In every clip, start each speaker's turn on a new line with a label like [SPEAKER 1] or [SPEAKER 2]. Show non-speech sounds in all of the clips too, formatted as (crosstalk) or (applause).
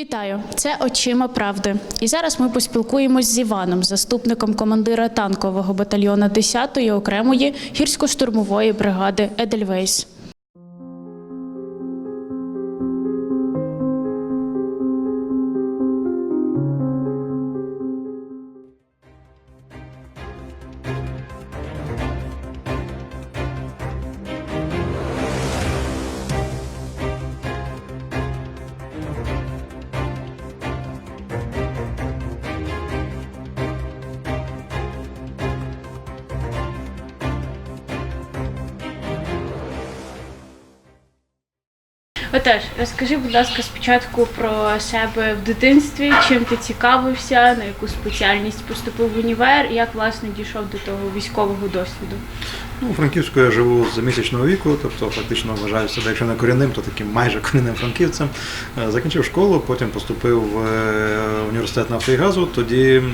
[SPEAKER 1] Вітаю! Це очима правди. І зараз ми поспілкуємось з Іваном, заступником командира танкового батальйона 10-ї окремої гірсько-штурмової бригади Едельвейс. Отож, розкажи, будь ласка, спочатку про себе в дитинстві, чим ти цікавився, на яку спеціальність поступив в універ, і як власне дійшов до того військового досвіду.
[SPEAKER 2] Ну, у Франківську я живу з місячного віку, тобто фактично вважаю себе, якщо не корінним, то таким майже корінним франківцем. Е, Закінчив школу, потім поступив в е, університет нафти і газу. Тоді м,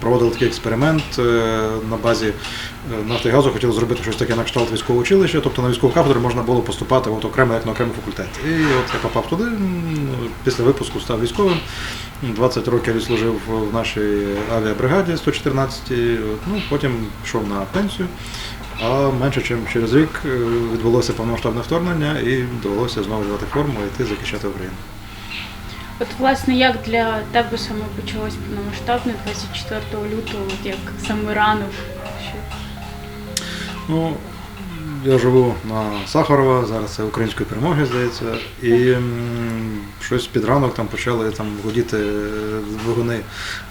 [SPEAKER 2] проводили такий експеримент е, на базі нафти і газу. Хотіли зробити щось таке на кшталт військового училища, тобто на військову кафедру можна було поступати от окремо, як на окремий факультет. І от я попав туди, після випуску став військовим. 20 років відслужив в нашій авіабригаді 114 От, ну, потім пішов на пенсію. А менше ніж через рік е, відбулося повномасштабне вторгнення і довелося знову взяти форму і йти захищати Україну.
[SPEAKER 1] От, власне, як для тебе саме почалось повномасштабне 24 лютого, от як саме ранок?
[SPEAKER 2] Ну, я живу на Сахарова, зараз це української перемоги, здається, і щось під ранок там почали там гудіти двигуни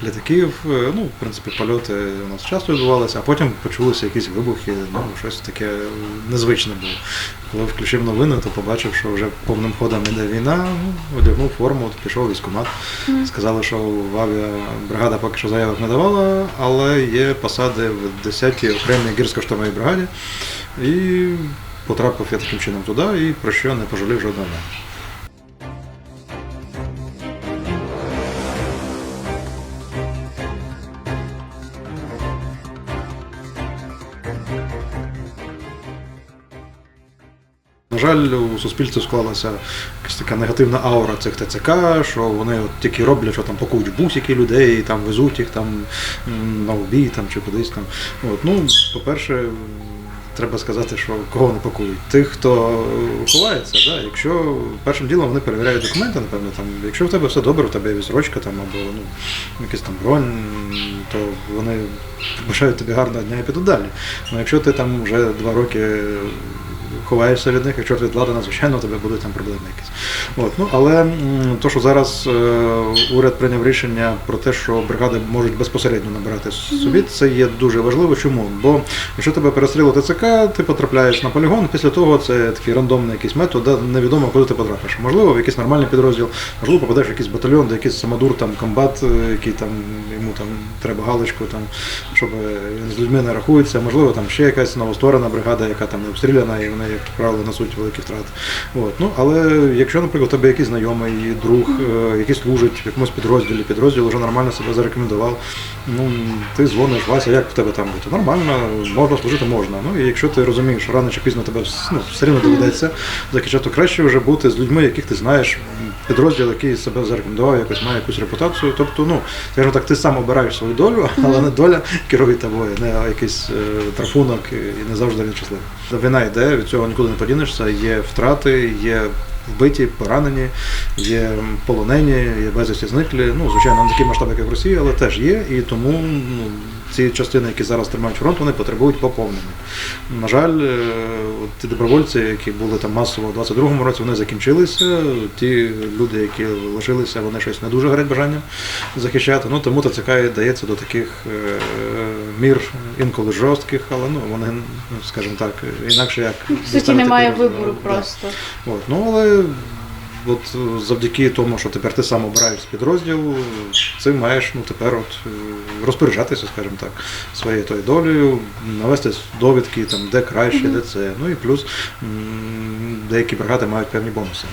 [SPEAKER 2] літаків. Е, Ну, в принципі, польоти у нас часто відбувалися, а потім почулися якісь вибухи, ну, щось таке незвичне було. Коли включив новини, то побачив, що вже повним ходом іде війна, ну, одягнув форму, от пішов в військкомат. Сказали, що в авіабригада поки що заявок не давала, але є посади в 10-й окремій гірсько-штурмовій бригаді. І потрапив я таким чином туди і про що не пожалів жодного. На жаль, у суспільстві склалася якась така негативна аура цих ТЦК, що вони от тільки роблять, що там пакують бусики людей, там везуть їх там на обій там, чи кудись там. От, ну, по-перше, треба сказати, що кого не пакують. Тих, хто ховається, да? якщо першим ділом вони перевіряють документи, напевно, там, якщо в тебе все добре, в тебе є відсрочка там, або ну, якийсь там бронь, то вони бажають тобі гарного дня і підуть далі. Ну, якщо ти там вже два роки ховаєшся від них, якщо ти відкладена, звичайно, у тебе будуть там проблеми якісь. От, ну, але то, що зараз е, уряд прийняв рішення про те, що бригади можуть безпосередньо набирати собі, це є дуже важливо. Чому? Бо якщо тебе перестріло ТЦК, ти потрапляєш на полігон, після того це такий рандомний якийсь метод, де невідомо, куди ти потрапиш. Можливо, в якийсь нормальний підрозділ, можливо, попадеш в якийсь батальйон, де якийсь самодур, там комбат, е, який там йому там треба галочку, там, щоб е, він з людьми не рахується, можливо, там ще якась новостворена бригада, яка там не обстріляна, і вони, як правило, несуть великі втрати. От. Ну, але якщо, наприклад, у тебе якийсь знайомий, друг, е, який служить в якомусь підрозділі, підрозділ вже нормально себе зарекомендував, ну ти дзвониш, Вася, як в тебе там бути? Нормально, можна служити, можна. Ну і якщо ти розумієш, що рано чи пізно тебе ну, все рівно доведеться захищати, то краще вже бути з людьми, яких ти знаєш, підрозділ, який себе зарекомендував, якось має якусь репутацію. Тобто, ну, скажімо так, ти сам обираєш свою долю, (laughs) але не доля керує тобою, не якийсь е, трафунок і не завжди він щасливий. Війна йде, від цього нікуди не подінешся, є втрати, є вбиті, поранені, є полонені, є безвісті зниклі. Ну, звичайно, не такі масштаби, як в Росії, але теж є. І тому ну, ці частини, які зараз тримають фронт, вони потребують поповнення. На жаль, е, ті добровольці, які були там масово у 22-му році, вони закінчилися. Ті люди, які лишилися, вони щось не дуже горять бажанням захищати. Ну тому ТЦК і дається до таких е, мір інколи жорстких, але ну вони, скажімо так, інакше як
[SPEAKER 1] В суті, немає вибору
[SPEAKER 2] Да.
[SPEAKER 1] просто.
[SPEAKER 2] От, ну але от е, завдяки тому, що тепер ти сам обираєш підрозділ, цим маєш ну тепер от е, розпоряджатися, скажімо так, своєю тою долею, навести довідки, там де краще, де це. Ну і плюс деякі бригади мають певні бонуси.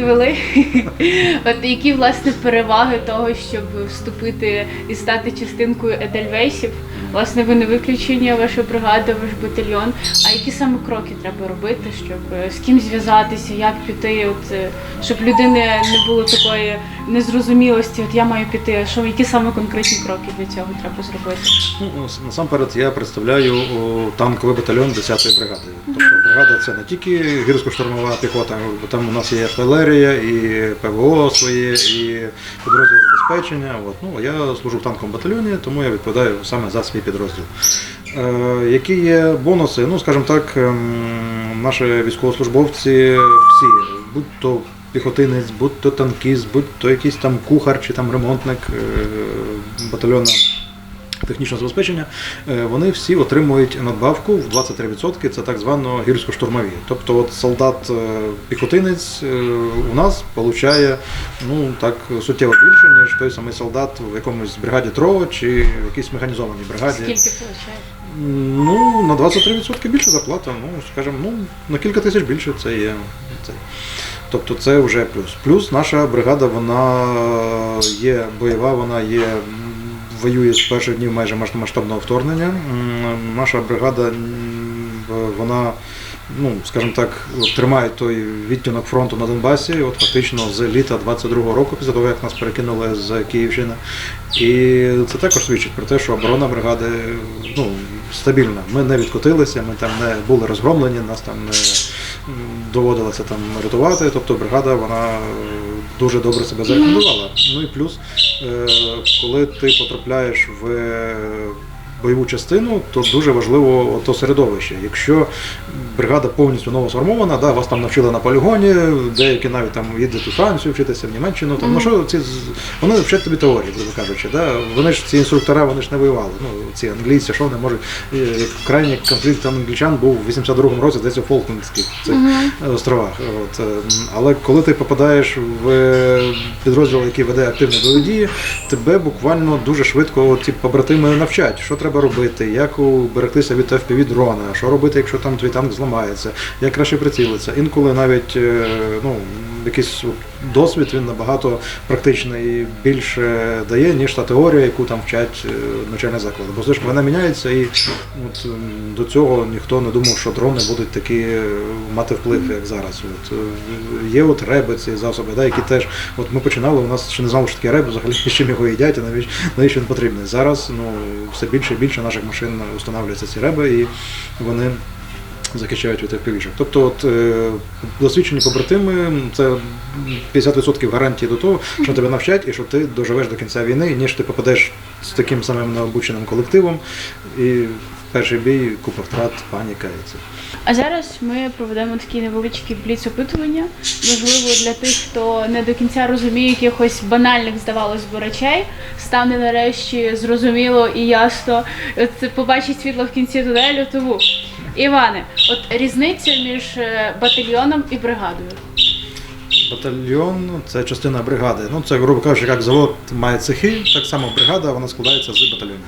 [SPEAKER 1] Підвели. (laughs) От які власне переваги того, щоб вступити і стати частинкою Едельвейсів? Власне, ви не виключення, ваша бригада, ваш батальйон. А які саме кроки треба робити, щоб е, з ким зв'язатися, як піти? От е, щоб людини не було такої незрозумілості, от я маю піти. Що які саме конкретні кроки для цього треба зробити?
[SPEAKER 2] Ну, насамперед я представляю танковий батальйон 10-ї бригади. Тобто бригада це не тільки гірсько-штурмова піхота, бо там у нас є артилерія, і ПВО своє, і підрозділ забезпечення. От. Ну, я служу в танковому батальйоні, тому я відповідаю саме за свій підрозділ. Е, які є бонуси? Ну, скажімо так, ем, наші військовослужбовці всі, будь то піхотинець, будь то танкіст, будь то якийсь там кухар чи там ремонтник е, батальйону технічного забезпечення, е, вони всі отримують надбавку в 23%, це так звано гірсько-штурмові. Тобто от солдат е, е, у нас отримує ну, так, суттєво більше, ніж той самий солдат в якомусь бригаді ТРО чи в якійсь механізованій бригаді.
[SPEAKER 1] Скільки виходить?
[SPEAKER 2] Ну, на 23% більше зарплата, ну, скажімо, ну, на кілька тисяч більше це є. Це. Тобто це вже плюс. Плюс наша бригада, вона є бойова, вона є, воює з перших днів майже масштабного вторгнення. Наша бригада, вона, ну, скажімо так, тримає той відтинок фронту на Донбасі, от фактично з літа 22-го року, після того, як нас перекинули з Київщини. І це також свідчить про те, що оборона бригади ну, стабільна. Ми не відкотилися, ми там не були розгромлені, нас там не доводилося там рятувати. Тобто бригада вона е, дуже добре себе зарекомендувала. Ну і плюс, коли ти потрапляєш в е, бойову частину, то дуже важливо то середовище. Якщо бригада повністю новосформована, да, вас там навчили на полігоні, деякі навіть там їдуть у Францію вчитися, в Німеччину. Там, ну, що ці, вони вчать тобі теорії, грубо кажучи. Да? Вони ж ці інструктора вони ж не воювали. Ну, ці англійці, що вони можуть. Як Крайній конфлікт англічан був у 82-му році, десь у Фолклендських цих островах. От. е, Але коли ти попадаєш в е, підрозділ, який веде активні бойові дії, тебе буквально дуже швидко ці побратими навчать, що треба робити, як уберегтися від FPV дрона, що робити, якщо там твій танк зламається, як краще прицілитися. Інколи навіть е, ну, якийсь досвід він набагато практичний більше дає, ніж та теорія, яку там вчать е, навчальні заклади. Бо все вона міняється, і от, до цього ніхто не думав, що дрони будуть такі е, мати вплив, як зараз. От, е, є от реби ці засоби, да, які теж, от ми починали, у нас ще не знали, що таке реб, взагалі (laughs) чим його їдять, і навіщо, навіщо він потрібний. Зараз ну, все більше і більше наших машин встановлюються ці реби, і вони захищають від FPV-шок. Тобто, от, е, досвідчені побратими це 50% гарантії до того, що тебе навчать і що ти доживеш до кінця війни, ніж ти попадеш з таким самим необученим колективом, і перший бій купа втрат, паніка і це.
[SPEAKER 1] А зараз ми проведемо такі невеличкі бліц-опитування. Можливо, для тих, хто не до кінця розуміє якихось банальних, здавалось би, речей, стане нарешті зрозуміло і ясно. От побачить світло в кінці тунелю. Тому Іване, от різниця між е, батальйоном і бригадою.
[SPEAKER 2] Батальйон це частина бригади. Ну це, грубо кажучи, як завод має цехи, так само бригада вона складається з батальйонів.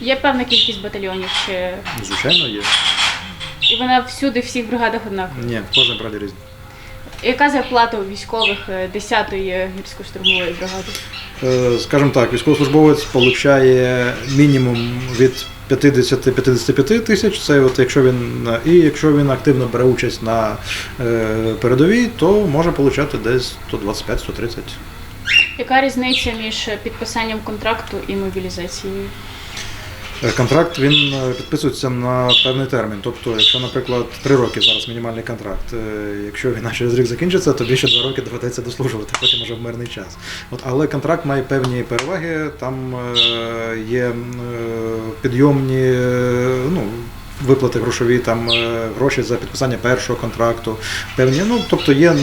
[SPEAKER 1] Є певна кількість батальйонів, чи
[SPEAKER 2] Звичайно, є.
[SPEAKER 1] і вона всюди, в всіх бригадах однакова.
[SPEAKER 2] Ні, в кожній бригаді різні.
[SPEAKER 1] Яка зарплата у військових е, 10-ї гірсько-штурмової бригади?
[SPEAKER 2] Е, Скажімо так, військовослужбовець отримує мінімум від 50-55 тисяч. Це от якщо він і якщо він активно бере участь на е, передовій, то може отримати десь 125-130.
[SPEAKER 1] Яка різниця між підписанням контракту і мобілізацією?
[SPEAKER 2] Е, Контракт він е, підписується на певний термін. Тобто, якщо, наприклад, три роки зараз мінімальний контракт, е, якщо війна через рік закінчиться, то більше два роки доведеться дослужувати, потім вже в мирний час. От, але контракт має певні переваги, там є підйомні ну, виплати грошові, там гроші за підписання першого контракту, певні, ну тобто є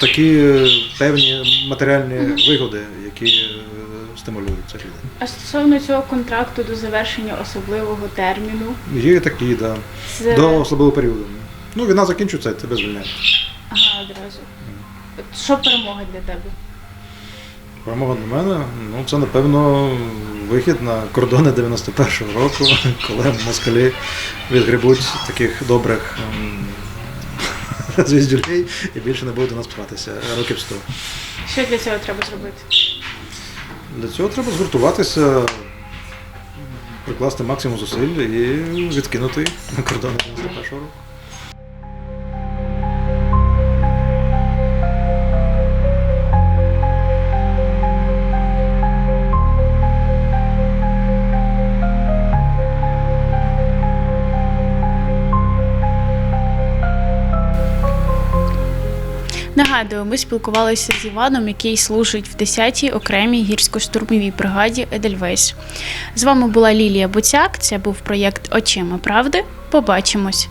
[SPEAKER 2] такі певні матеріальні вигоди, які е, стимулюють людей.
[SPEAKER 1] А стосовно цього контракту до завершення особливого терміну,
[SPEAKER 2] Є такі, да.
[SPEAKER 1] це
[SPEAKER 2] До особливого періоду. Ну, війна закінчується, тебе звільняють.
[SPEAKER 1] ага, одразу. От Що перемога для тебе?
[SPEAKER 2] Перемога для мене, ну це напевно вихід на кордони 91-го року, (laughs) коли москалі відгребуть таких добрих ем, (laughs) звіздюлей і більше не буде до нас пхатися років 100.
[SPEAKER 1] Що для цього треба зробити?
[SPEAKER 2] Для цього треба згуртуватися, прикласти максимум зусиль і відкинути на кордони 91 року.
[SPEAKER 1] Нагадую, ми спілкувалися з Іваном, який служить в 10-й окремій гірсько-штурмовій бригаді Едельвейс. З вами була Лілія Буцяк. Це був проєкт Очима правди. Побачимось.